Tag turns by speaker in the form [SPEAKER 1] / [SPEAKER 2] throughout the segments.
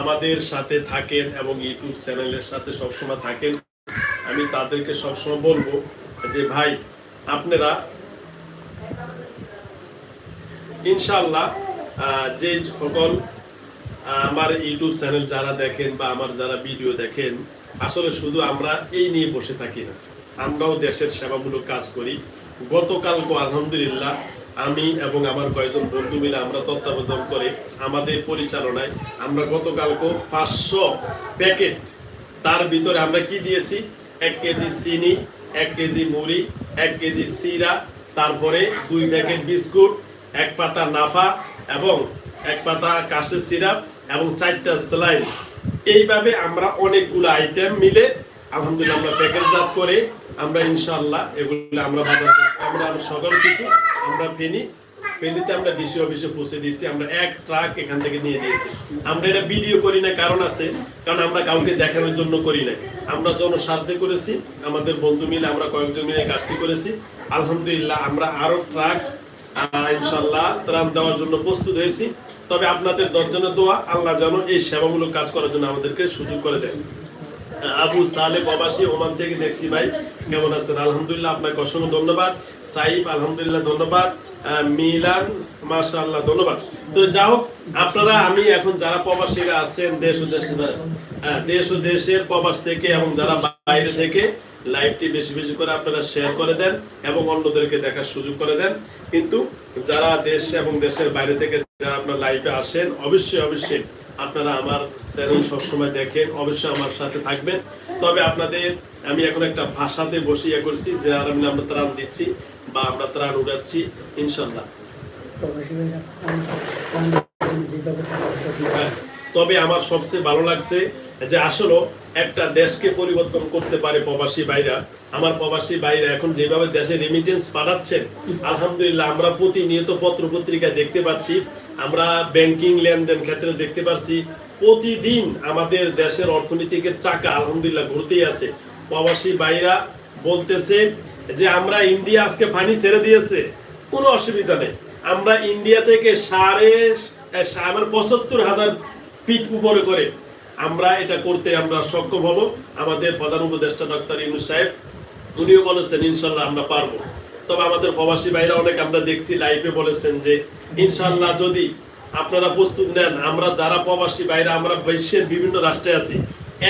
[SPEAKER 1] আমাদের সাথে থাকেন এবং ইউটিউব চ্যানেলের সাথে সবসময় থাকেন। আমি তাদেরকে সবসময় বলব যে, ভাই, আপনারা ইনশাল্লাহ যে সকল আমার ইউটিউব চ্যানেল যারা দেখেন বা আমার যারা ভিডিও দেখেন, আসলে শুধু আমরা এই নিয়ে বসে থাকি না। আমরাও দেশের সেবামূলক কাজ করি। গতকালকে আলহামদুলিল্লাহ আমি এবং আমার কয়েকজন বন্ধু মিলে আমরা তত্ত্বাবধান করে আমাদের পরিচালনায় আমরা গতকালকে পাঁচশো প্যাকেট, তার ভিতরে আমরা কি দিয়েছি? এক কেজি চিনি, এক কেজি মুড়ি, এক কেজি সিরা, তারপরে দুই প্যাকেট বিস্কুট, এক পাতা নাফা এবং এক পাতা কাশের সিরাপ এবং চারটা স্যালাইন এইভাবে আমরা অনেকগুলো আইটেম মিলে আলহামদুলিল্লাহ আমরা প্যাকেটজাত করে আমরা ইনশাল্লাহ এগুলো আমরা আমরা সকাল কিছু আমরা ফেনি, ফেনীতে আমরা ডিসি অফিসে পৌঁছে দিয়েছি। আমরা এক ট্রাক এখান থেকে নিয়ে দিয়েছি আমরা এটা ভিডিও করি না, কারণ আছে, কারণ আমরা কাউকে দেখানোর জন্য করি না আমরা জনস্বার্থে করেছি, আমাদের বন্ধু মিলে আমরা কয়েকজন মিলে কাজটি করেছি। আলহামদুলিল্লাহ, আমরা আরও ট্রাক ইনশাল্লাহ ত্রাণ দেওয়ার জন্য প্রস্তুত হয়েছি। তবে আপনাদের দশজনের দোয়া, আল্লাহ যেন এই সেবামূলক কাজ করার জন্য আমাদেরকে সুযোগ করে দেন। আবু সালে প্রবাসী ওমান থেকে দেখছি ভাই। কেমন আছেন? আলহামদুলিল্লাহ আপনাকে অসংখ্য ধন্যবাদ। সাইব, আলহামদুলিল্লাহ ধন্যবাদ। মিলান, মাশাআল্লাহ ধন্যবাদ। তো যাও আপনারা, আমি এখন যারা প্রবাসীরা আছেন দেশ ও দেশের দেশ ও দেশের প্রবাস থেকে এবং যারা বাইরে থেকে, লাইভটি বেশি বেশি করে আপনারা শেয়ার করে দেন এবং অন্যদেরকে দেখার সুযোগ করে দেন। কিন্তু যারা দেশ এবং দেশের বাইরে থেকে যারা আপনার লাইভে আসেন, অবশ্যই অবশ্যই আপনারা আমার চ্যানেল সবসময় দেখেন অবশ্যই আমার সাথে থাকবেন তবে আপনাদের আমি এখন একটা ভাষাতে বসে ইয়ে করছি যে আর আমি আমরা ত্রাণ দিচ্ছি বা আমরা ত্রাণ উড়াচ্ছি ইনশাল্লাহ
[SPEAKER 2] ভাইরা
[SPEAKER 1] তবে আমার সবচেয়ে ভালো লাগছে যে আসলে একটা দেশকে পরিবর্তন করতে পারে প্রবাসী বাইরা আমার প্রবাসী বাইরা এখন যেভাবে দেশে রেমিটেন্স পাঠাচ্ছেন, আলহামদুলিল্লাহ আমরা প্রতিনিয়ত পত্র পত্রিকায় দেখতে পাচ্ছি, আমরা ব্যাংকিং লেনদেন ক্ষেত্রে দেখতে পাচ্ছি প্রতিদিন আমাদের দেশের অর্থনীতিকে চাকা আলহামদুলিল্লাহ ঘুরতেই আছে। প্রবাসী বাইরা বলতেছে যে আমরা ইন্ডিয়া আজকে পানি ছেড়ে দিয়েছে, কোনো অসুবিধা নেই। আমরা ইন্ডিয়া থেকে সাড়ে আমার পঁচাত্তর হাজার ফিট উপরে করে আমরা এটা করতে আমরা সক্ষম হব। আমাদের প্রধান উপদেষ্টা ডক্টর ইউনুস সাহেব, উনিও বলেছেন, ইনশাল্লাহ আমরা পারব। তবে আমাদের প্রবাসী ভাইরা অনেক আমরা দেখছি লাইভে বলেছেন যে, ইনশাল্লাহ যদি আপনারা প্রস্তুত নেন, আমরা যারা প্রবাসী বাইরে আমরা বিশ্বের বিভিন্ন রাষ্ট্রে আছি,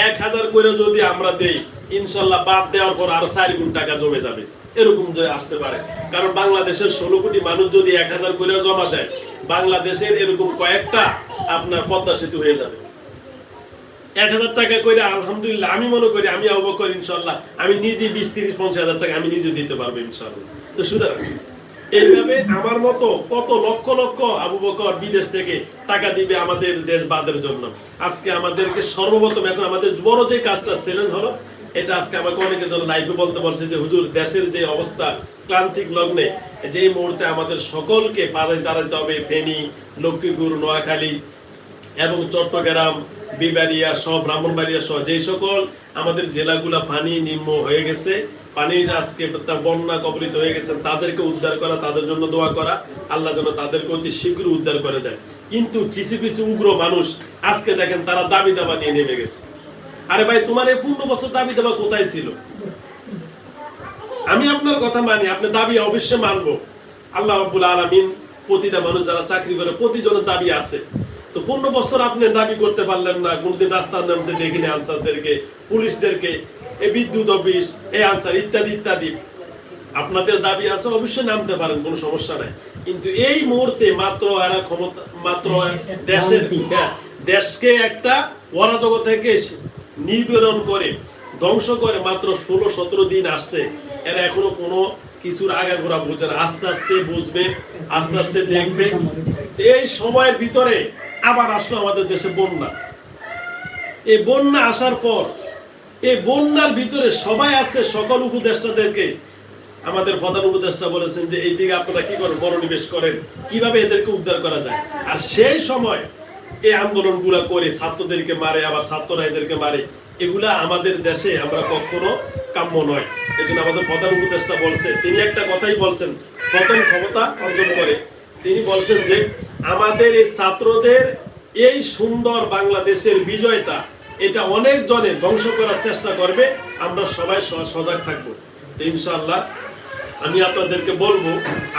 [SPEAKER 1] এক হাজার করে যদি আমরা দেই, ইনশাল্লাহ বাদ দেওয়ার পর আরও চার গুণ টাকা জমে যাবে। এরকম যে আসতে পারে। কারণ বাংলাদেশের ষোলো কোটি মানুষ যদি এক হাজার করে জমা দেয় বাংলাদেশের এরকম কয়েকটা আপনার পদ্মা সেতু হয়ে যাবে। এক হাজার টাকা করে আলহামদুলিল্লাহ, আমি মনে করি, আমি অবকর ইনশাল্লাহ। আমি নিজে বিশ তিরিশ পঞ্চাশ হাজার টাকা আমি নিজে দিতে পারব ইনশাল্লাহ। তো সুতরাং, এইভাবে আমার মতো কত লক্ষ লক্ষ আবু বকর বিদেশ থেকে টাকা দিবে আমাদের দেশ বাদের জন্য। আজকে আমাদেরকে সর্বপ্রথম এখন আমাদের বড় যে কাজটা ছিলেন হলো এটা আজকে আমাকে অনেকে জন লাইভে বলতে পারছে যে, হুজুর, দেশের যে অবস্থা ক্লান্তিক লগ্নে যে মুহূর্তে আমাদের সকলকে পারে দাঁড়াতে হবে, ফেনী, লক্ষ্মীপুর, নোয়াখালী এবং চট্টগ্রাম বিবারিয়া সহ ব্রাহ্মণবাড়িয়া সহ, যেই সকল আমাদের জেলাগুলা পানি নিম্ন হয়ে গেছে, পানির আজকে তার বন্যা কবলিত হয়ে গেছে, তাদেরকে উদ্ধার করা, তাদের জন্য দোয়া করা, আল্লাহ যেন তাদেরকে অতি শীঘ্র উদ্ধার করে দেয় কিন্তু কিছু কিছু উগ্র মানুষ আজকে দেখেন তারা দাবি দাবা নিয়ে নেমে গেছে। আরে ভাই তোমার এই পনেরো বছর দাবি দাবা কোথায় ছিল? আমি আপনার কথা মানি আপনি দাবি অবশ্যই মানবো। আল্লাহ রাব্বুল আলামিন প্রতিটা মানুষ যারা চাকরি করে প্রতিজনের দাবি আছে। তো পনেরো বছর আপনি দাবি করতে পারলেন না কোনদিন রাস্তার নামতে দেখিনি আনসারদেরকে পুলিশদেরকে এই বিদ্যুৎ অফিস এই আনসার ইত্যাদি ইত্যাদি। আপনাদের দাবি আছে অবশ্যই নামতে পারেন কোনো সমস্যা নাই। কিন্তু এই মুহূর্তে মাত্র এরা ক্ষমতা মাত্র দেশের হ্যাঁ, দেশকে একটা অরাজক থেকে নির্বেরণ করে, ধ্বংস করে মাত্র ষোলো সতেরো দিন আসছে। এরা এখনও কোনো কিছুর আগাগোড়া বুঝে না। আস্তে আস্তে বুঝবে, আস্তে আস্তে দেখবে। এই সময়ের ভিতরে আবার আসলো আমাদের দেশে বন্যা। এই বন্যা আসার পর, এই বন্যার ভিতরে সবাই আছে, সকল উপদেষ্টাদেরকে। আমাদের প্রধান উপদেষ্টা বলেছেন যে এই দিকে আপনারা কি করেন? মনোনিবেশ করেন। কীভাবে এদেরকে উদ্ধার করা যায়? আর সেই সময় এই আন্দোলনগুলো করে ছাত্রদেরকে মারে, আবার ছাত্ররা এদেরকে মারে, এগুলা আমাদের দেশে আমরা কখনো কাম্য নয়। এই জন্য আমাদের প্রধান উপদেষ্টা বলছে তিনি একটা কথাই বলছেন, প্রথম ক্ষমতা অর্জন করে। তিনি বলছেন যে, আমাদের এই ছাত্রদের এই সুন্দর বাংলাদেশের বিজয়টা, এটা অনেক জনে ধ্বংস করার চেষ্টা করবে, আমরা সবাই সজাগ থাকব। তো ইনশাআল্লাহ আমি আপনাদেরকে বলব,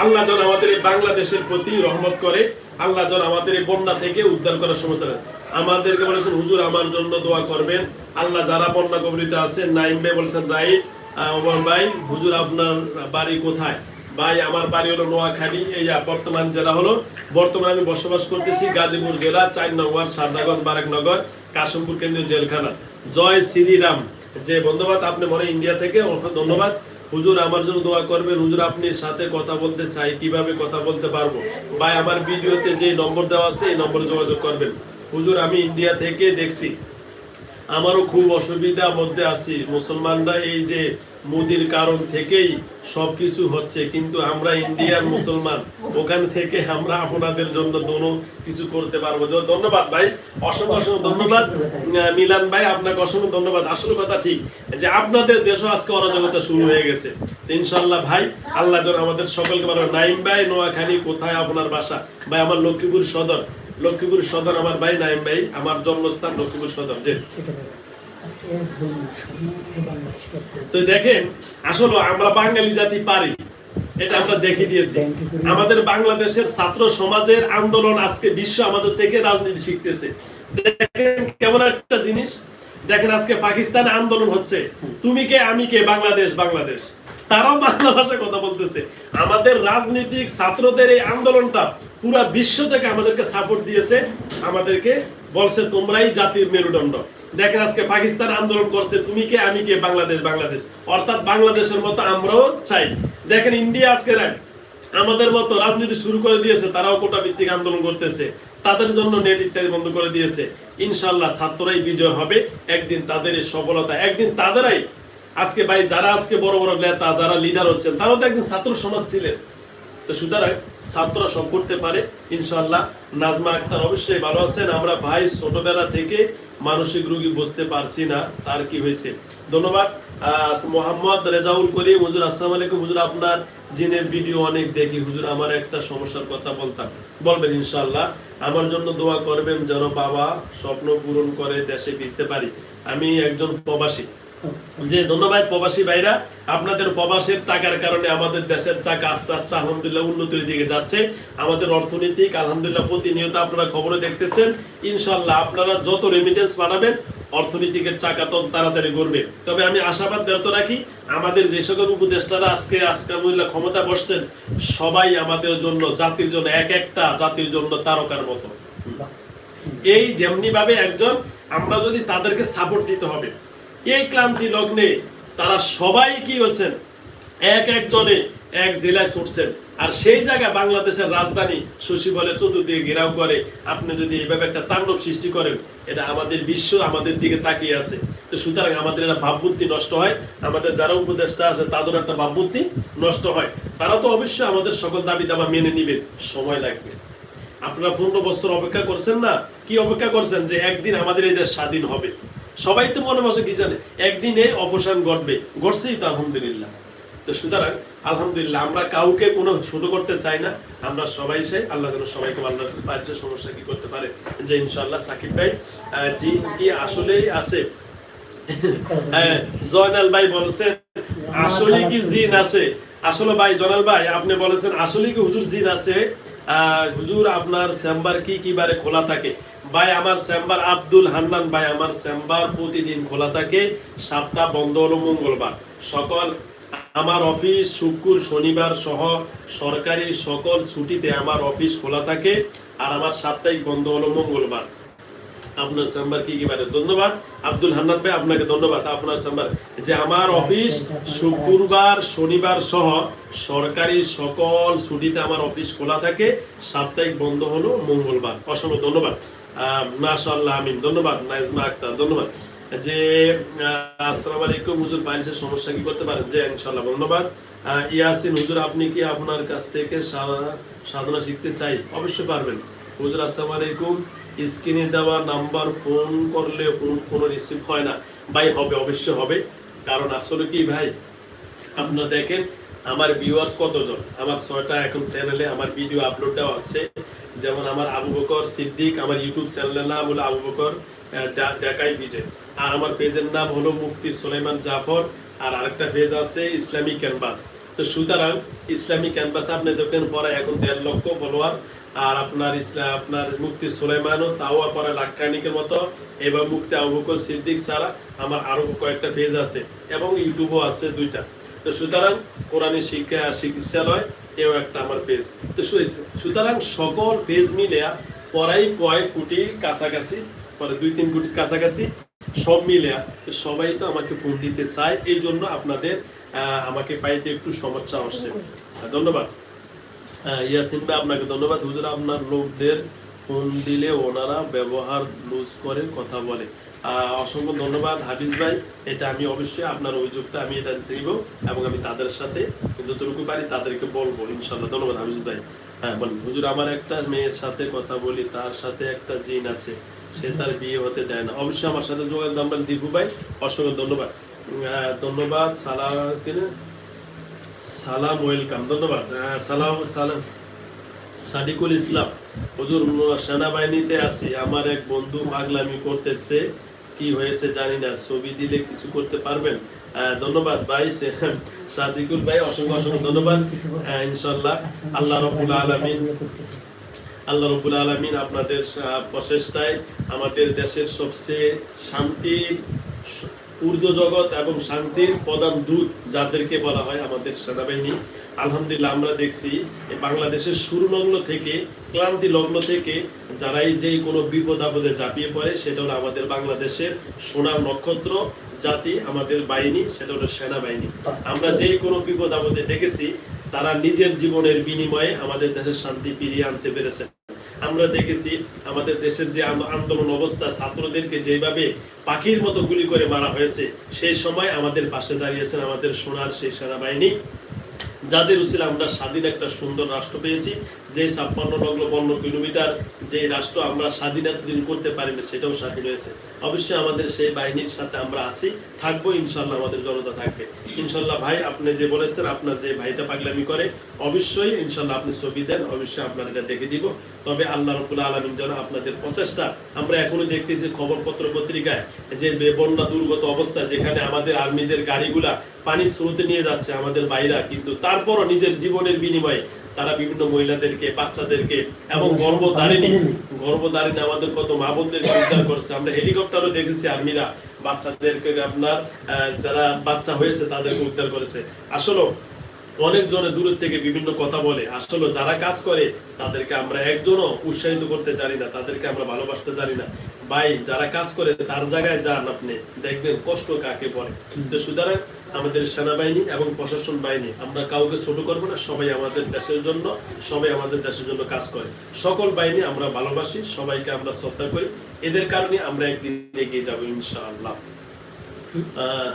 [SPEAKER 1] আল্লাহ যেন আমাদের এই বাংলাদেশের প্রতি রহমত করে, আল্লাহ যেন আমাদের এই বন্যা থেকে উদ্ধার করার সমস্যা। আমাদেরকে বলেছেন, হুজুর, আমার জন্য দোয়া করবেন। আল্লাহ যারা বন্যা কবলিত আছেন নাইম ভাই বলেছেন রাইট ভাই, হুজুর, আপনার বাড়ি কোথায়? ভাই, আমার বাড়ি হলো নোয়াখালী, এই বর্তমান জেলা হলো, বর্তমানে আমি বসবাস করতেছি গাজীপুর জেলা, চার নম্বর সারদাগঞ্জ বারাকনগর, কাশিমপুর কেন্দ্রীয় জেলখানা। জয় শ্রীরাম। যে বন্ধুবাদ, আপনি মনে ইন্ডিয়া থেকে ধন্যবাদ। হুজুর, আমার জন্য দোয়া করবেন। হুজুর, আপনি সাথে কথা বলতে চাই, কীভাবে কথা বলতে পারব? ভাই, আমার ভিডিওতে যে নম্বর দেওয়া আছে, এই নম্বরে যোগাযোগ করবেন। হুজুর, আমি ইন্ডিয়া থেকে দেখছি। আমারও খুব অসুবিধার মধ্যে আছি। মুসলমানরা এই যে মোদির কারণ থেকেই সবকিছু হচ্ছে। কিন্তু আমরা ইন্ডিয়ার মুসলমান, ওখান থেকে আমরা আপনাদের জন্য দোনো কিছু করতে পারব। ধন্যবাদ ভাই, অসংখ্য অসংখ্য ধন্যবাদ। মিলান ভাই, আপনাকে অসংখ্য ধন্যবাদ। আসলে কথা ঠিক, যে আপনাদের দেশও আজকে অরাজকতা শুরু হয়ে গেছে। ইনশাল্লাহ ভাই, আল্লাহ যেন আমাদের সকলকে ভালো নাইম ভাই, নোয়াখালী কোথায় আপনার বাসা? ভাই, আমার লক্ষ্মীপুর সদর। লক্ষ্মীপুর সদর আমার ভাই, নাইম ভাই, আমার জন্মস্থান লক্ষ্মীপুর সদর। যে তো দেখেন আসলে আমরা বাঙালি জাতি পারি। এটা আমরা দেখে দিয়েছি। আমাদের বাংলাদেশের ছাত্র সমাজের আন্দোলন আজকে বিশ্ব আমাদের থেকে রাজনীতি শিখতেছে। দেখেন কেমন একটা জিনিস। দেখেন আজকে পাকিস্তানে আন্দোলন হচ্ছে। তুমি কে আমি কে বাংলাদেশ বাংলাদেশ। তারাও বাংলা ভাষায় কথা বলতেছে। আমাদের রাজনীতিক ছাত্রদের এই আন্দোলনটা পুরা বিশ্ব থেকে আমাদেরকে সাপোর্ট দিয়েছে। আমাদেরকে বলছে তোমরাই জাতির মেরুদণ্ড। দেখেন আজকে পাকিস্তান আন্দোলন করছে, তুমি কে, আমি কে, বাংলাদেশ বাংলাদেশ। অর্থাৎ বাংলাদেশের মতো আমরাও চাই। দেখেন ইন্ডিয়া আজকে আমাদের মতো রাজনীতি শুরু করে দিয়েছে, তারাও কোটা ভিত্তিক আন্দোলন করতেছে। তাদের জন্য নেট ইত্যাদি বন্ধ করে দিয়েছে। ইনশাল্লাহ ছাত্ররাই বিজয় হবে। একদিন তাদের এই সফলতা, একদিন তাদেরাই আজকে ভাই, যারা আজকে বড় বড় নেতা, যারা লিডার হচ্ছেন, তারাও তো একদিন ছাত্র সমাজ ছিলেন। তো সুতরাং ছাত্ররা সব করতে পারে ইনশাল্লাহ নাজমা আক্তার অবশ্যই ভালো আছেন। আমরা ভাই ছোটবেলা থেকে মানসিক রোগী বুঝতে পারছি না, তার কি হয়েছে। ধন্যবাদ। মোহাম্মদ রেজাউল করিম, হুজুর, আসসালামু আলাইকুম। হুজুর, আপনার জিনের ভিডিও অনেক দেখি। হুজুর, আমার একটা সমস্যার কথা বলতাম। বলবেন ইনশাল্লাহ আমার জন্য দোয়া করবেন যেন বাবা স্বপ্ন পূরণ করে দেশে ফিরতে পারি। আমি একজন প্রবাসী। যে ধন্যবাদ প্রবাসী ভাইরা, আপনাদের প্রবাসের টাকার কারণে আমাদের দেশের টাকা আস্তে আস্তে আলহামদুলিল্লাহ উন্নতির দিকে যাচ্ছে। আমাদের অর্থনৈতিক আলহামদুলিল্লাহ প্রতিনিয়ত আপনারা খবরে দেখতেছেন ইনশাল্লাহ আপনারা যত রেমিটেন্স পাঠাবেন অর্থনীতিকের চাকা তত তাড়াতাড়ি করবে তবে আমি আশাবাদ ব্যর্থ রাখি, আমাদের যে সকল উপদেষ্টারা আজকে আজকে মহিলা ক্ষমতা বসছেন, সবাই আমাদের জন্য, জাতির জন্য, এক একটা জাতির জন্য তারকার মতো। এই যেমনি ভাবে একজন, আমরা যদি তাদেরকে সাপোর্ট দিতে হবে এই ক্লান্তি লগ্নে তারা সবাই কি হচ্ছেন এক একজনে এক জেলায় ছুটছেন। আর সেই জায়গায় বাংলাদেশের রাজধানী শশী বলে চতুর্দিকে ঘেরাও করে। আপনি যদি এইভাবে একটা তাণ্ডব সৃষ্টি করেন, এটা আমাদের বিশ্ব, আমাদের দিকে তাকিয়ে আছে। তো সুতরাং আমাদের একটা ভাববুদ্ধি নষ্ট হয়। আমাদের যারা উপদেষ্টা আছে তাদের একটা ভাববুদ্ধি নষ্ট হয়। তারা তো অবশ্যই আমাদের সকল দাবি দাবা মেনে নিবেন। সময় লাগবে। আপনারা পনেরো বছর অপেক্ষা করছেন না? কি অপেক্ষা করছেন? যে একদিন আমাদের এই দেশ স্বাধীন হবে। সবাই তো মনে মাসে কি জানে? একদিন এই অবসান ঘটবে। ঘটছেই তো আলহামদুলিল্লাহ। তো সুতরাং আলহামদুলিল্লাহ আমরা কাউকে কোনো ছোট করতে চাই না। আমরা সবাই চাই আল্লাহ যেন সবাইকে আল্লাহ পারছে সমস্যা কি করতে পারে যে ইনশাল্লাহ সাকিব ভাই জিন কি আসলেই আছে? হ্যাঁ, জয়নাল ভাই বলেছেন আসলে কি জিন আছে? আসলে ভাই জয়নাল ভাই আপনি বলেছেন আসলে কি হুজুর জিন আছে? হুজুর আপনার চেম্বার কি কি বারে খোলা থাকে? ভাই, আমার চেম্বার আব্দুল হান্নান ভাই, আমার চেম্বার প্রতিদিন খোলা থাকে, সাতটা বন্ধ হলো মঙ্গলবার। সকল আমার অফিস, শুক্র, শনিবার সহ সরকারি সকল ছুটিতে আমার অফিস খোলা থাকে, আর আমার সাপ্তাহিক বন্ধ হলো মঙ্গলবার। আপনার চেম্বার কি কি বারে ধন্যবাদ। আব্দুল হান্নান ভাই, আপনাকে ধন্যবাদ। আপনার চেম্বার, যে আমার অফিস, শুক্রবার, শনিবার সহ সরকারি সকল ছুটিতে আমার অফিস খোলা থাকে, সাপ্তাহিক বন্ধ হলো মঙ্গলবার। অসংখ্য ধন্যবাদ। আহ, মাশাআল্লাহ আমিন। ধন্যবাদ নাইজমা আক্তার ধন্যবাদ। যে আলাইকুম হুজুর সমস্যা কি করতে পারেন? যে ইনশাআল্লাহ ধন্যবাদ। ইয়াসিন হুজুর আপনি কি আপনার কাছ থেকে সাধনা শিখতে চাই? অবশ্যই পারবেন। হুজুর আসসালামু আলাইকুম। স্ক্রিনে দেওয়া নাম্বার ফোন করলে ফোন কোনো রিসিভ হয় না। ভাই হবে অবশ্যই হবে। কারণ আসলে কি ভাই আপনারা দেখেন আমার ভিউয়ার্স কতজন? আমার ছয়টা এখন চ্যানেলে আমার ভিডিও আপলোড দেওয়া হচ্ছে যেমন আমার আবু বকর সিদ্দিক, আমার ইউটিউব চ্যানেলের নাম হলো আবু বকর ডাকাই বিজে। আর আমার পেজের নাম হলো মুফতি সুলাইমান জাফর, আর আরেকটা পেজ আছে ইসলামিক ক্যানভাস। তো সুতরাং ইসলামিক ক্যানভাস আপনি দেখেন পরে এখন দেড় লক্ষ ফলোয়ার, আর আপনার ইসলাম আপনার মুফতি সুলাইমানও তাও পরে লাক্ষানিকের মতো এবার মুক্তি আবু বকর সিদ্দিক ছাড়া আমার আরও কয়েকটা পেজ আছে, এবং ইউটিউবও আছে দুইটা। তো সুতরাং কোরআনী শিক্ষা, চিকিৎসালয় এও একটা আমার পেজ তো সুতরাং সকল পেজ মিলে পড়াই কোটি কাছাকাছি, পরে দুই তিন কাছাকাছি সব মিলে। সবাই তো আমাকে ফোন দিতে চায়, এই জন্য আপনাদের আমাকে পাইতে একটু সমস্যা হচ্ছে। ধন্যবাদ। ইয়াসিন ভাই, আপনাকে ধন্যবাদ। হুজুর, আপনার লোকদের ফোন দিলে ওনারা ব্যবহার লুজ করে কথা বলে। অসংখ্য ধন্যবাদ হাফিজ ভাই। এটা আমি অবশ্যই আপনার অভিযোগটা আমি এটা দিব এবং আমি তাদের সাথে যতটুকু পারি তাদেরকে বলব। ইনশাল্লাহ ধন্যবাদ হাফিজ ভাই। হ্যাঁ বলেন, হুজুর, আমার একটা মেয়ের সাথে কথা বলি, তার সাথে একটা জিন আছে, সে তার বিয়ে হতে দেয় না। অবশ্যই আমার সাথে যোগাযোগ আমরা দীপু ভাই। অসংখ্য ধন্যবাদ। ধন্যবাদ, সালাম সালাম, ওয়েলকাম, ধন্যবাদ। সালাম সালাম। সাদিকুল ইসলাম, হুজুর, সেনাবাহিনীতে আছি। আমার এক বন্ধু পাগলামি করতেছে। কি হয়েছে জানি না, ছবি দিলে কিছু করতে পারবেন। ধন্যবাদ ভাই সাদিকুল ভাই, অসংখ্য অসংখ্য ধন্যবাদ। ইনশাল্লাহ আল্লাহ রবুল আলমিন, আল্লাহ রবুল আলমিন আপনাদের প্রচেষ্টায় আমাদের দেশের সবচেয়ে শান্তির ঊর্ধ্ব জগৎ এবং শান্তির প্রধান দূত যাদেরকে বলা হয় আমাদের সেনাবাহিনী আলহামদুলিল্লাহ আমরা দেখছি বাংলাদেশের শুরু লগ্ন থেকে ক্লান্তি লগ্ন থেকে যারাই যে কোনো বিপদ আপদে ঝাঁপিয়ে পড়ে, সেটা হলো আমাদের বাংলাদেশের সোনার নক্ষত্র জাতি, আমাদের বাহিনী, সেটা হলো সেনাবাহিনী। আমরা যে কোনো বিপদ আপদে দেখেছি, তারা নিজের জীবনের বিনিময়ে আমাদের দেশের শান্তি ফিরিয়ে আনতে পেরেছে। আমরা দেখেছি আমাদের দেশের যে আন্দো- আন্দোলন অবস্থা, ছাত্রদেরকে যেভাবে পাখির মতো গুলি করে মারা হয়েছে, সেই সময় আমাদের পাশে দাঁড়িয়েছেন আমাদের সোনার সেই সেনাবাহিনী। যাদের উচিত আমরা স্বাধীন একটা সুন্দর রাষ্ট্র পেয়েছি, যে ছাপ্পান্ন লগ্ন পনেরো কিলোমিটার যে রাষ্ট্র আমরা স্বাধীন এতদিন করতে পারিনি সেটাও স্বাধীন হয়েছে অবশ্যই আমাদের সেই বাহিনীর সাথে আমরা আছি, থাকব, ইনশাল্লাহ আমাদের জনতা থাকবে। ইনশাল্লাহ ভাই, আপনি যে বলেছেন, আপনার যে ভাইটা পাগলামি করে অবশ্যই ইনশাল্লাহ আপনি ছবি দেন অবশ্যই আপনার এটা দেখে দিব। তবে আল্লাহ রবুল আলমিন যেন আপনাদের প্রচেষ্টা আমরা এখনও দেখতেছি খবরপত্র পত্রিকায় যে বন্যা দুর্গত অবস্থা যেখানে আমাদের আর্মিদের গাড়িগুলা পানির স্রোতে নিয়ে যাচ্ছে আমাদের বাইরা কিন্তু তারপরও নিজের জীবনের বিনিময়ে তারা বিভিন্ন মহিলাদেরকে বাচ্চাদেরকে এবং গর্ভধারিণী গর্ভধারিণী আমাদের কত মা বোনদেরকে উদ্ধার করছে। আমরা হেলিকপ্টারও দেখেছি আর্মিরা। বাচ্চাদেরকে আপনার যারা বাচ্চা হয়েছে তাদেরকে উদ্ধার করেছে। আসলে অনেক জনে দূরের থেকে বিভিন্ন কথা বলে। আসলে যারা কাজ করে তাদেরকে আমরা একজনও উৎসাহিত করতে জানি না তাদেরকে আমরা ভালোবাসতে জানি না। ভাই যারা কাজ করে তার জায়গায় যান আপনি। দেখবেন কষ্ট কাকে পড়ে তো সুতরাং আমাদের সেনাবাহিনী এবং প্রশাসন বাহিনী আমরা কাউকে ছোট করব না সবাই আমাদের দেশের জন্য সবাই আমাদের দেশের জন্য কাজ করে। সকল বাহিনী আমরা ভালোবাসি সবাইকে আমরা শ্রদ্ধা করি। এদের কারণে আমরা একদিন এগিয়ে যাব ইনশাআল্লাহ। আহ,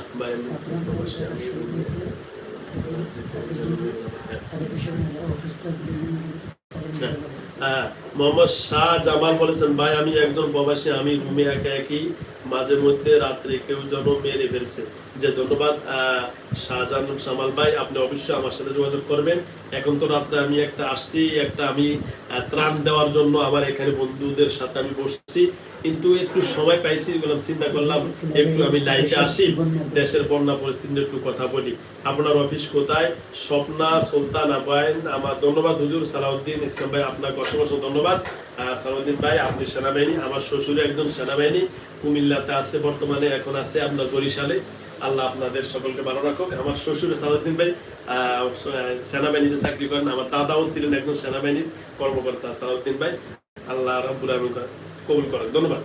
[SPEAKER 1] মোহাম্মদ শাহ জামাল বলেছেন, ভাই, আমি একজন প্রবাসী, আমি রুমে একা একই, মাঝে মধ্যে রাত্রে কেউ যেন মেরে ফেলছে। যে ধন্যবাদ আহ, শাহজাহান জামাল ভাই আপনি অবশ্যই আমার সাথে যোগাযোগ করবেন। এখন তো রাত্রে আমি একটা আসছি একটা আমি ত্রাণ দেওয়ার জন্য আমার এখানে বন্ধুদের সাথে আমি বসছি। কিন্তু একটু সময় পাইছি বললাম চিন্তা করলাম একটু আমি লাইফে আসি দেশের বন্যা পরিস্থিতি একটু কথা বলি। আপনার অফিস কোথায়? স্বপ্না সুলতান আবায়ন আমার ধন্যবাদ হুজুর সালাউদ্দিন ইসলাম ভাই আপনাকে অসংখ্য ধন্যবাদ। সালাউদ্দিন ভাই আপনি সেনাবাহিনী আমার শ্বশুর একজন সেনাবাহিনী কুমিল্লাতে আছে বর্তমানে এখন আছে আপনার বরিশালে। আল্লাহ আপনাদের সকলকে ভালো রাখুক। আমার শ্বশুর সালাউদ্দিন ভাই সেনাবাহিনীতে চাকরি করেন। আমার দাদাও ছিলেন একজন সেনাবাহিনীর কর্মকর্তা সালাউদ্দিন ভাই। আল্লাহ রাব্বুল আলামিন কবুল করেন। ধন্যবাদ।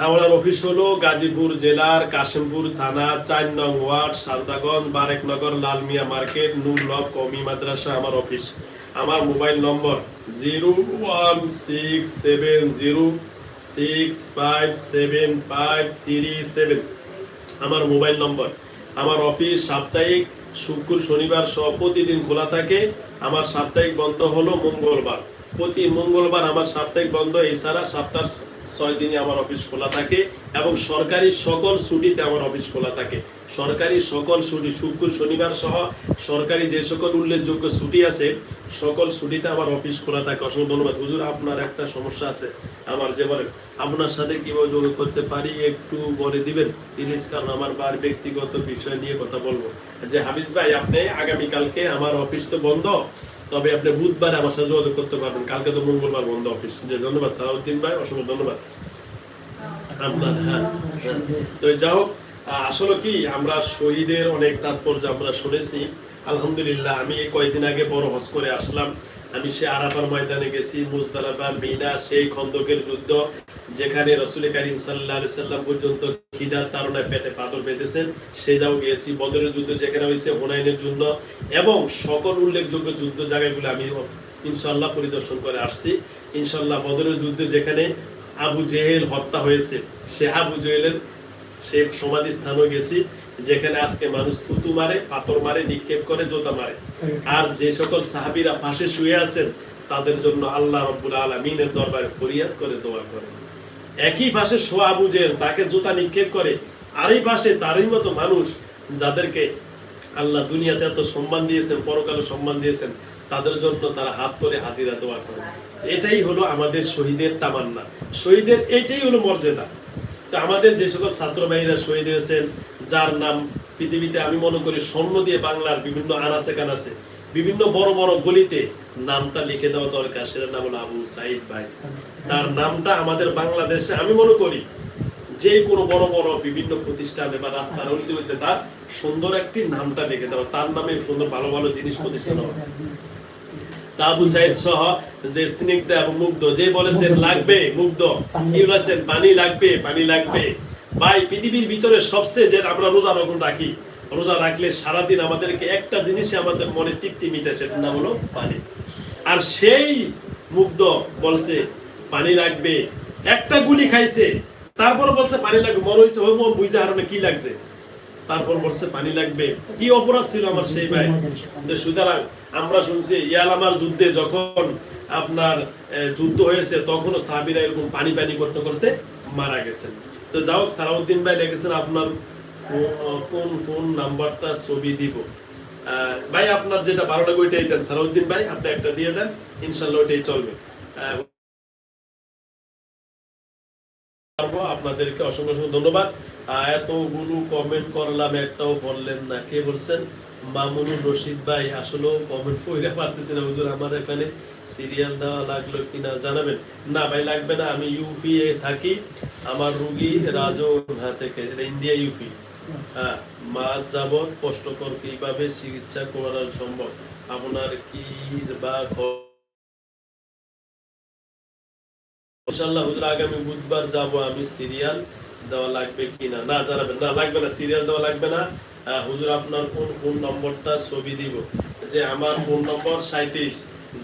[SPEAKER 1] হাওড়ার অফিস হলো গাজীপুর জেলার কাশিমপুর থানা, চার নং ওয়ার্ড, সারদাগঞ্জ বারেকনগর লালমিয়া মার্কেট, নূর লব কমি মাদ্রাসা আমার অফিস। আমার mobile number zero one six seven zero six five seven five three seven. আমার মোবাইল নম্বর। আমার অফিস সাপ্তাহিক, শুক্র, শনিবার সহ প্রতিদিন খোলা থাকে। আমার সাপ্তাহিক বন্ধ হলো মঙ্গলবার। প্রতি মঙ্গলবার আমার সাপ্তাহিক বন্ধ, এছাড়া সপ্তাহ ছয় দিনে আমার অফিস খোলা থাকে এবং সরকারি সকল ছুটিতে আমার অফিস খোলা থাকে। সরকারি সকল ছুটি, শুক্র, শনিবার সহ সরকারি যে সকল উল্লেখযোগ্য ছুটি আছে, সকল ছুটিতে আমার অফিস খোলা থাকে। অসংখ্য ধন্যবাদ। হুজুর, আপনার একটা সমস্যা আছে। আমার যে বলেন, আপনার সাথে কীভাবে যোগাযোগ করতে পারি একটু বলে দিবেন? প্লিজ কারণ আমার বার ব্যক্তিগত বিষয় নিয়ে কথা বলব। যে হাফিজ ভাই, আপনি আগামীকালকে আমার অফিস তো বন্ধ তবে আপনি বুধবার আমার সাথে যোগাযোগ করতে পারবেন। কালকে তো মঙ্গলবার বন্ধ অফিস। যে ধন্যবাদ সালাউদ্দিন ভাই, অসংখ্য ধন্যবাদ। হ্যাঁ হ্যাঁ। তো যাই হোক আসলে কি, আমরা শহীদের অনেক তাৎপর্য আমরা শুনেছি। আলহামদুলিল্লাহ, আমি কয়েকদিন আগে বড় হজ করে আসলাম। আমি সে আরাফার ময়দানে গেছি মুজদালাফা মিনা, সেই খন্দকের যুদ্ধ, যেখানে রসুল করিম সাল্লাহ সাল্লাম পর্যন্ত খিদার তারণায় পেটে পাথর বেঁধেছেন। সে যাও গিয়েছি, বদরের যুদ্ধ যেখানে হয়েছে, হুনাইনের যুদ্ধ এবং সকল উল্লেখযোগ্য যুদ্ধ জায়গাগুলো আমি ইনশাল্লাহ পরিদর্শন করে আসছি। ইনশাল্লাহ বদরের যুদ্ধে যেখানে আবু জেহেল হত্যা হয়েছে, সে আবু জেহেলের সে সমাধি স্থানও গেছি। যেখানে আজকে মানুষ থুতু মারে, পাথর মারে, নিক্ষেপ করে, জোতা মারে। আর যে সকল সাহাবীরা পাশে শুয়ে আছেন, তাদের জন্য আল্লাহ রব্বুল আলমিনের দরবারে ফরিয়াদ করে, দোয়া করে। একই পাশে শোয়া জেহেল, তাকে জুতা নিক্ষেপ করে। আরই পাশে তারই মতো মানুষ যাদেরকে আল্লাহ দুনিয়াতে এত সম্মান দিয়েছেন, পরকালে সম্মান দিয়েছেন, তাদের জন্য তারা হাত ধরে হাজিরা, দোয়া করে। এটাই হলো আমাদের শহীদের তামান্না। শহীদের এটাই হলো মর্যাদা। তো আমাদের যে সকল ছাত্র ভাইরা শহীদ হয়েছেন, যার নাম পৃথিবীতে আমি মনে করি স্বর্ণ দিয়ে বাংলার বিভিন্ন আনাচে কানাচে বিভিন্ন বড় বড় গলিতে নামটা লিখে দেওয়া দরকার, সেটার নাম হলো আবু সাইদ ভাই। তার নামটা আমাদের বাংলাদেশে আমি মনে করি যে কোনো বড় বড় বিভিন্ন প্রতিষ্ঠানে বা রাস্তার অলিতে তার সুন্দর একটি নামটা লিখে দেওয়া, তার নামে সুন্দর ভালো ভালো জিনিস প্রতিষ্ঠান আবু সাইদ সহ যে স্নিগ্ধ এবং মুগ্ধ যে বলেছেন লাগবে মুগ্ধ। কি বলেছেন পানি লাগবে পানি লাগবে। ভাই পৃথিবীর ভিতরে সবচেয়ে যে আমরা রোজা রকম রাখি রোজা রাখলে সারাদিন আমাদেরকে একটা জিনিসে আমাদের মনে তৃপ্তি মিটে সেটার নাম হলো পানি। আর সেই মুগ্ধ বলছে পানি লাগবে। একটা গুলি খাইছে তারপর বলছে পানি লাগবে। মনে হয়েছে বুঝে আর কি লাগছে? তারপর বলছে, পানি লাগবে। কি অপরাধ ছিল আমার সেই ভাই? সুতরাং আমরা শুনছি ইয়ালামার যুদ্ধে যখন আপনার যুদ্ধ হয়েছে, তখনও সাহাবিরা এরকম পানি পানি করতে করতে মারা গেছেন। তো যাই হোক, সালাউদ্দিন ভাই লিখেছেন, আপনার কোন ফোন নাম্বারটা ছবি দিব? ভাই, আপনার যেটা বারোটা লাগে ওইটাই দেন, সালাউদ্দিন ভাই, আপনি একটা দিয়ে দেন, ইনশাল্লাহ ওইটাই চলবে। আপনাদেরকে অসংখ্য অসংখ্য ধন্যবাদ। এতগুলো কমেন্ট করলাম, একটাও বললেন না। কে বলছেন? মামুনুর রশিদ ভাই কমেন্ট পারতেছি না আমার এখানে সিরিয়াল দেওয়া লাগল কিনা জানাবেন? না ভাই, লাগবে না, আমি ইউপি এ থাকি। আমার রুগী রাজো থেকে ইন্ডিয়া ইউপি হ্যাঁ মাস যাবৎ কষ্টকর কীভাবে চিকিৎসা করা সম্ভব? আপনার কি বা ইনশাল্লাহ হুজুর আগামী বুধবার যাব আমি সিরিয়াল দেওয়া লাগবে কিনা? না জানাবেন না লাগবে না সিরিয়াল দেওয়া লাগবে না। হুজুর আপনার কোন ফোন নম্বরটা ছবি দিব? যে আমার ফোন নম্বর সাঁত্রিশ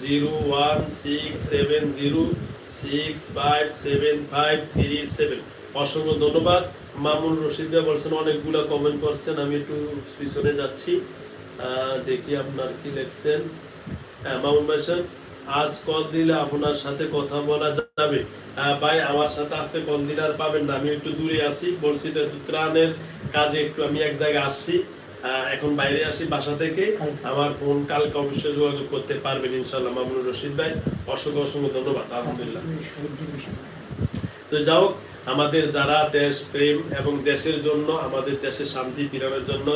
[SPEAKER 1] zero one six seven zero six five seven five three seven. অসংখ্য ধন্যবাদ। মামুন রশিদ ভাই বলছেন অনেকগুলো কমেন্ট করছেন আমি একটু পিছনে যাচ্ছি। দেখি আপনার কি লিখছেন। হ্যাঁ, মামুন ভাই আজ কল দিলে আপনার সাথে কথা বলা যাবে। ভাই, আমার সাথে আজকে কল দিলে আর পাবেন না। আমি একটু দূরে আছি, বলছি তো ত্রাণের কাজে একটু আমি এক জায়গায় আসছি। এখন বাইরে আসি বাসা থেকে। আমার ফোন কালকে অবশ্যই যোগাযোগ করতে পারবেন ইনশাল্লাহ মামুনুর রশিদ ভাই। অসংখ্য অসংখ্য ধন্যবাদ, আলহামদুলিল্লাহ। তো হোক আমাদের যারা দেশ প্রেম এবং দেশের জন্য, আমাদের দেশে শান্তি ফিরানোর জন্য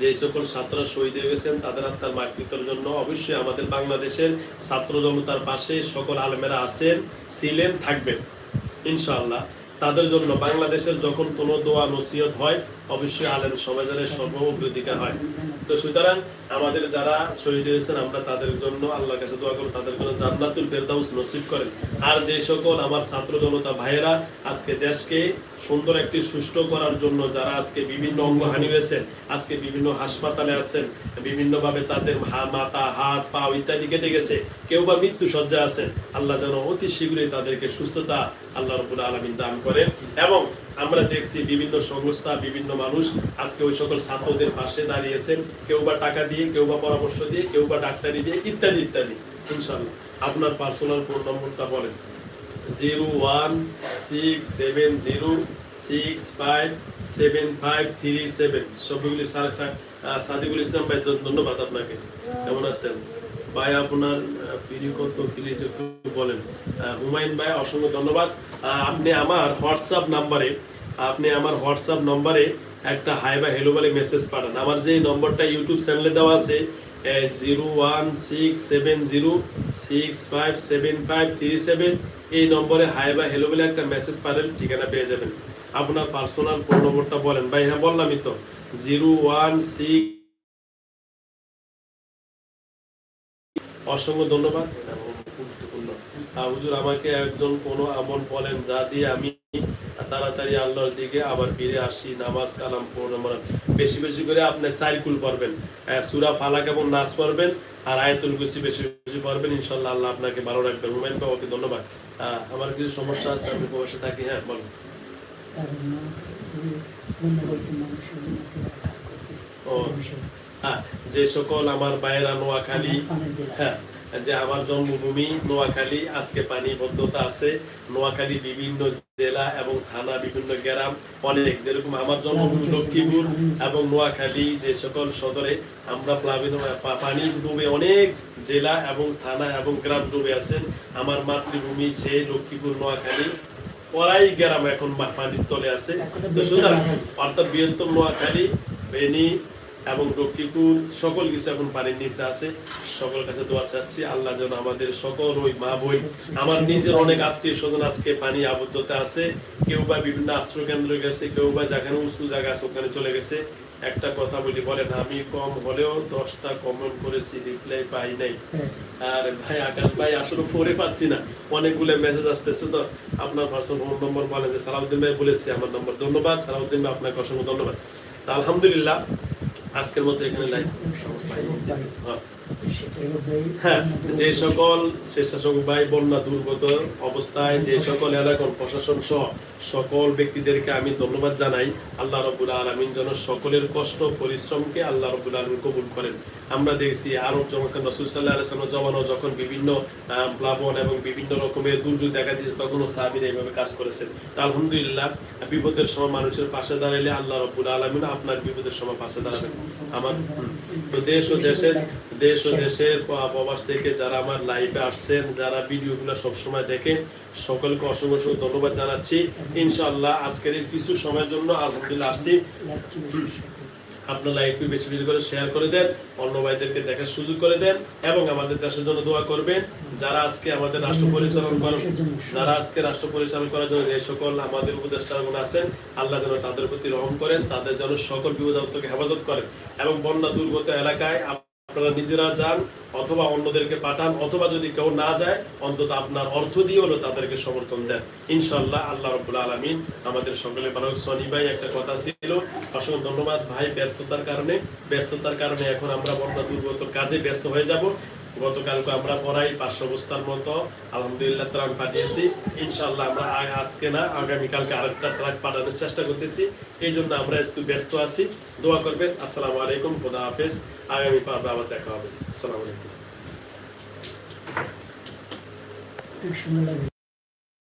[SPEAKER 1] যে সকল ছাত্ররা শহীদ হয়ে গেছেন, তাদের আত্মার মাতৃত্বর জন্য অবশ্যই আমাদের বাংলাদেশের ছাত্র জনতার পাশে সকল আলমেরা আছেন, ছিলেন, থাকবেন, ইনশাআল্লাহ। তাদের জন্য বাংলাদেশের যখন কোনো দোয়া নসিহত হয় অবশ্যই আলেম সমাজের সর্বগ্রাধিকার হয়। তো সুতরাং আমাদের যারা শহীদ হয়েছেন, আমরা তাদের জন্য আল্লাহর কাছে দোয়া করব, তাদের জন্য জান্নাতুল ফেরদাউস নসিব করেন। আর যে সকল আমার ছাত্র জনতা ভাইয়েরা আজকে দেশকে সুন্দর একটি সুষ্ঠু করার জন্য যারা আজকে বিভিন্ন অঙ্গহানি হয়েছেন আজকে বিভিন্ন হাসপাতালে আছেন বিভিন্ন ভাবে তাদের মাথা, হাত, পা ইত্যাদি কেটে গেছে, কেউ বা মৃত্যু সজ্জায় আছেন, আল্লাহ যেন অতি শীঘ্রই তাদেরকে সুস্থতা আল্লাহ রবুল আলমিন দান করেন এবং আমরা দেখছি বিভিন্ন সংস্থা, বিভিন্ন মানুষ আজকে ওই সকল ছাত্রদের পাশে দাঁড়িয়েছেন। কেউ বা টাকা দিয়ে, কেউ বা পরামর্শ দিয়ে, কেউ বা ডাক্তারি দিয়ে, ইত্যাদি ইত্যাদি। ইনশাল্লাহ আপনার পার্সোনাল ফোন নম্বরটা বলেন। Zero one six seven zero six five seven five three seven. সবগুলি সাদিকুল ইসলাম ভাই, ধন্যবাদ আপনাকে। কেমন আছেন? ভাই, আপনার প্রিয় প্লিজ একটু বলেন। হুমায়ুন ভাই, অসংখ্য ধন্যবাদ। আপনি আমার হোয়াটসঅ্যাপ নাম্বারে আপনি আমার হোয়াটসঅ্যাপ নম্বরে একটা হাই বা হেলো বলে মেসেজ পাঠান। আমার যে নম্বরটা ইউটিউব চ্যানেলে দেওয়া আছে zero one six seven zero six five seven five three seven, এই নম্বরে হাই বা হেলো বলে একটা মেসেজ পাঠান ঠিকানা পেয়ে যাবেন। আপনার পার্সোনাল ফোন নম্বরটা বলেন। ভাই হ্যাঁ বললামই তো। জিরো ওয়ান সিক্স অসংখ্য ধন্যবাদ এবং গুরুত্বপূর্ণ। হুজুর আমাকে একজন কোনো আমল বলেন যা দিয়ে আমি তাড়াতাড়ি আল্লাহর দিকে আবার ফিরে আসি নামাজ কালাম পড়ে বেশি বেশি করে আপনি চারিকুল পড়বেন। সূরা ফালাক এবং নাচ পড়বেন আর আয়তুল কুরসি বেশি বেশি পড়বেন। ইনশাল্লাহ আল্লাহ আপনাকে ভালো রাখবেন। হুমায়ুন বাবাকে ধন্যবাদ। আমার কিছু সমস্যা আছে আমি প্রবাসে থাকি হ্যাঁ বলুন। ও। হ্যাঁ যে সকল আমার ভাইয়েরা নোয়াখালী হ্যাঁ যে আমার জন্মভূমি নোয়াখালী আজকে পানি বদ্ধতা আছে। নোয়াখালী বিভিন্ন জেলা এবং থানা বিভিন্ন গ্রাম অনেক। যেরকম আমার জন্মভূমি লক্ষ্মীপুর এবং নোয়াখালী যে সকল সদরে আমরা প্লাবিত পানি ডুবে অনেক জেলা এবং থানা এবং গ্রাম ডুবে আছেন। আমার মাতৃভূমি যে লক্ষ্মীপুর নোয়াখালী ওরাই গ্রাম এখন পানির তলে আছে। তো সুতরাং অর্থাৎ বৃহত্তম নোয়াখালী বেনি এবং লক্ষ্মীপুর সকল কিছু এখন পানির নিচে আছে। সকল কাছে দোয়া চাচ্ছি, আল্লাহ যেন আমাদের সকল ওই মা বই আমার নিজের অনেক আত্মীয় স্বজন আজকে পানি আবদ্ধতা আছে। কেউ বা বিভিন্ন আশ্রয় কেন্দ্রে গেছে, কেউ বা যেখানে উঁচু জায়গা আছে ওখানে চলে গেছে। একটা কথা বলি, বলেন, আমি কম হলেও দশটা কমেন্ট করেছি রিপ্লাই পাই নাই। আর ভাই, আকাশ ভাই, আসলে পড়ে পাচ্ছি না। অনেকগুলো মেসেজ আসতেছে তো। আপনার পার্সোনাল ফোন নম্বর বলেন যে, সালাউদ্দিন ভাই বলেছি, আমার নম্বর ধন্যবাদ। সালাউদ্দিন ভাই, আপনাকে অসংখ্য ধন্যবাদ। আলহামদুলিল্লাহ আজকের মতো এখানে লাইভ যে সকল স্বেচ্ছাসেবক ভাই, বন্যা, দুর্গত অবস্থায় যে সকল এলাকার প্রশাসন সহ সকল ব্যক্তিদেরকে আমি ধন্যবাদ জানাই। আল্লাহ রবুল আলমিন যেন সকলের কষ্ট, পরিশ্রমকে আল্লাহ রবুল আলমিন কবুল করেন। আমরা দেখছি আরও যখন রসুল সাল্লাহ আলাইসাল্লাম জমানো যখন বিভিন্ন প্লাবন এবং বিভিন্ন রকমের দুর্যোগ দেখা দিয়েছে, তখনও সাহাবিরা এইভাবে কাজ করেছেন। তা আলহামদুলিল্লাহ, বিপদের সময় মানুষের পাশে দাঁড়াইলে আল্লাহ রবুল আলমিন আপনার বিপদের সময় পাশে দাঁড়াবেন। আমার তো দেশ ও দেশের, দেশ ও দেশের প্রবাস থেকে যারা আমার লাইভে আসছেন, যারা ভিডিওগুলো সবসময় দেখেন, সকলকে অসংখ্য অসংখ্য ধন্যবাদ জানাচ্ছি। ইনশাআল্লাহ আজকের কিছু সময়ের জন্য আলহামদুলিল্লাহ আসছি। আপনারা একটু বেশি বেশি করে শেয়ার করে দেন, অন্য ভাইদেরকে দেখার সুযোগ করে দেন এবং আমাদের দেশের জন্য দোয়া করবেন। যারা আজকে আমাদের রাষ্ট্র পরিচালনা করেন, যারা আজকে রাষ্ট্র পরিচালনা করার জন্য যে সকল আমাদের উপদেষ্টাগণ আছেন, আল্লাহ যেন তাদের প্রতি রহম করেন, তাদের যেন সকল বিপদ আপদ থেকে হেফাজত করেন এবং বন্যা দুর্গত এলাকায় আপনারা নিজেরা যান, অথবা অন্যদেরকে পাঠান, অথবা যদি কেউ না যায়, অন্তত আপনার অর্থ দিয়ে হলো তাদেরকে সমর্থন দেন। ইনশাল্লাহ আল্লাহ রবুল আলমিন আমাদের সকলে মানুষ সনি ভাই, একটা কথা ছিল, অসংখ্য ধন্যবাদ ভাই ব্যস্ততার কারণে। ব্যস্ততার কারণে এখন আমরা বন্যা দুর্গত কাজে ব্যস্ত হয়ে যাব। গতকালকে আমরা পড়াই পাঁচশো বস্তার মতো। আলহামদুলিল্লাহ ত্রাণ পাঠিয়েছি। ইনশাল্লাহ আমরা আজকে না আগামীকালকে আরেকটা ট্রাক পাঠানোর চেষ্টা করতেছি। এই জন্য আমরা একটু ব্যস্ত আছি। দোয়া করবেন। আসসালামু আলাইকুম। খোদা হাফেজ। আগামী পর্বে আবার দেখা হবে। আসসালামু আলাইকুম।